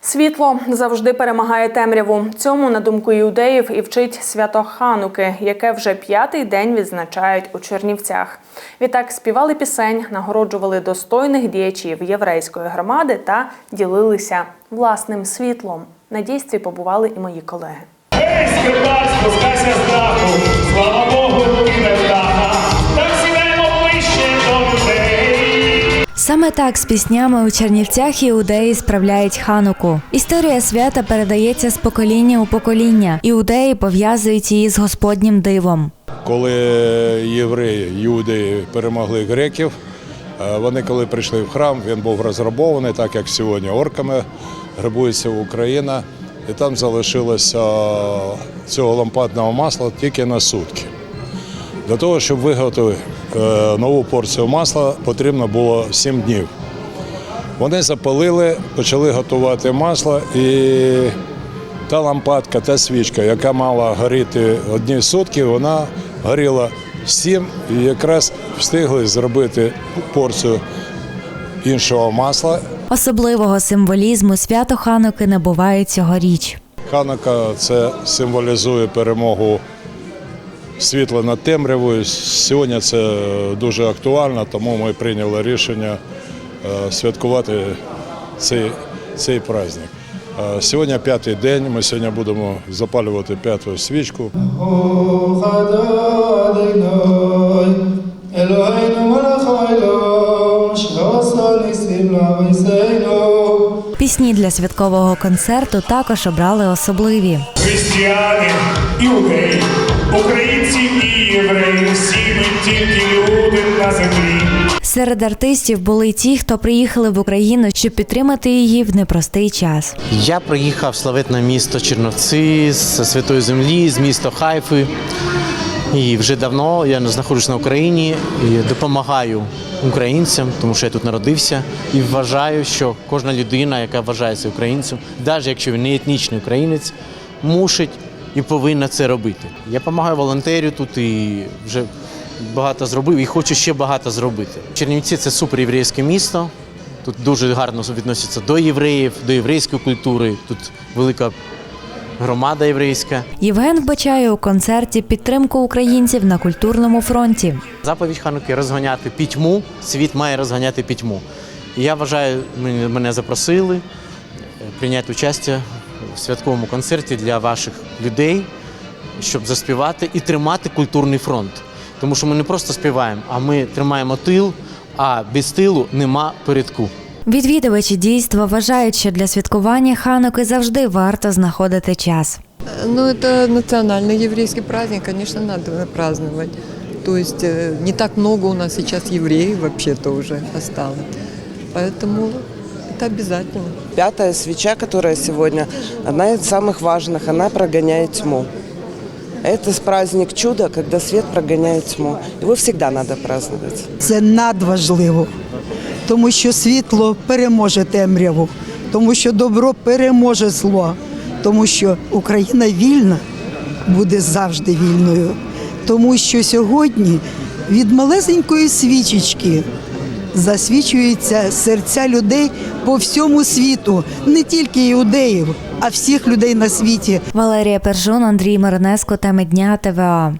Світло завжди перемагає темряву. Цьому, на думку іудеїв, і вчить свято Хануки, яке вже п'ятий день відзначають у Чернівцях. Відтак співали пісень, нагороджували достойних діячів єврейської громади та ділилися власним світлом. На дійстві побували і мої колеги. Спускайся з слава Богу, Саме так з піснями у Чернівцях іудеї справляють хануку. Історія свята передається з покоління у покоління. Іудеї пов'язують її з Господнім дивом. Коли євреї, юди перемогли греків, е, вони коли прийшли в храм, він був розграбований, так як сьогодні орками грабується Україна. І там залишилося цього лампадного масла тільки на сутки. Для того, щоб виготовити нову порцію масла, потрібно було 7 днів. Вони запалили, почали готувати масло, і та лампадка, та свічка, яка мала горіти одні сутки, вона горіла сім і якраз встигли зробити порцію іншого масла. Особливого символізму свято хануки набуває цьогоріч. Ханука це символізує перемогу світло над темрявою. Сьогодні це дуже актуально, тому ми прийняли рішення е, святкувати цей цей праздник. Е, сьогодні п'ятий день. Ми сьогодні будемо запалювати п'яту свічку. Пісні для святкового концерту також обрали особливі християни іудеї українці і євреї, всі ми тільки люди на землі. Серед артистів були й ті, хто приїхали в Україну, щоб підтримати її в непростий час. Я приїхав в славетне місто Черновці з Святої Землі, з міста Хайфи. І вже давно я знаходжусь на Україні і допомагаю українцям, тому що я тут народився. І вважаю, що кожна людина, яка вважається українцем, навіть якщо він не етнічний українець, мусить і повинна це робити. Я допомагаю волонтерю тут і вже багато зробив і хочу ще багато зробити. Чернівці це суперєврейське місто. Тут дуже гарно відносяться до євреїв, до єврейської культури. Тут велика громада єврейська. Євген вбачає у концерті підтримку українців на культурному фронті. Заповідь Хануки розганяти пітьму. Світ має розганяти пітьму. І я вважаю, мене запросили е, прийняти участь святковому концерті для ваших людей, щоб заспівати і тримати культурний фронт. Тому що ми не просто співаємо, а ми тримаємо тил, а без тилу нема передку. Відвідувачі дійства вважають, що для святкування хануки завжди варто знаходити час. Ну, это национальный еврейский праздник, конечно, надо праздновать. То есть э, не так много у нас сейчас евреев вообще-то уже осталось. Поэтому это обязательно. Пятая свеча, которая сегодня, одна из самых важных, она прогоняет тьму. Это праздник чуда, когда свет прогоняет тьму. Его всегда надо праздновать. Це надважливо, тому що світло переможе темряву, тому що добро переможе зло, тому що Україна вільна буде завжди вільною. Тому що сьогодні від малесенької свічечки засвічуються серця людей по всьому світу, не тільки іудеїв, а всіх людей на світі. Валерія Пержун, Андрій Маринеско, теми дня ТВА.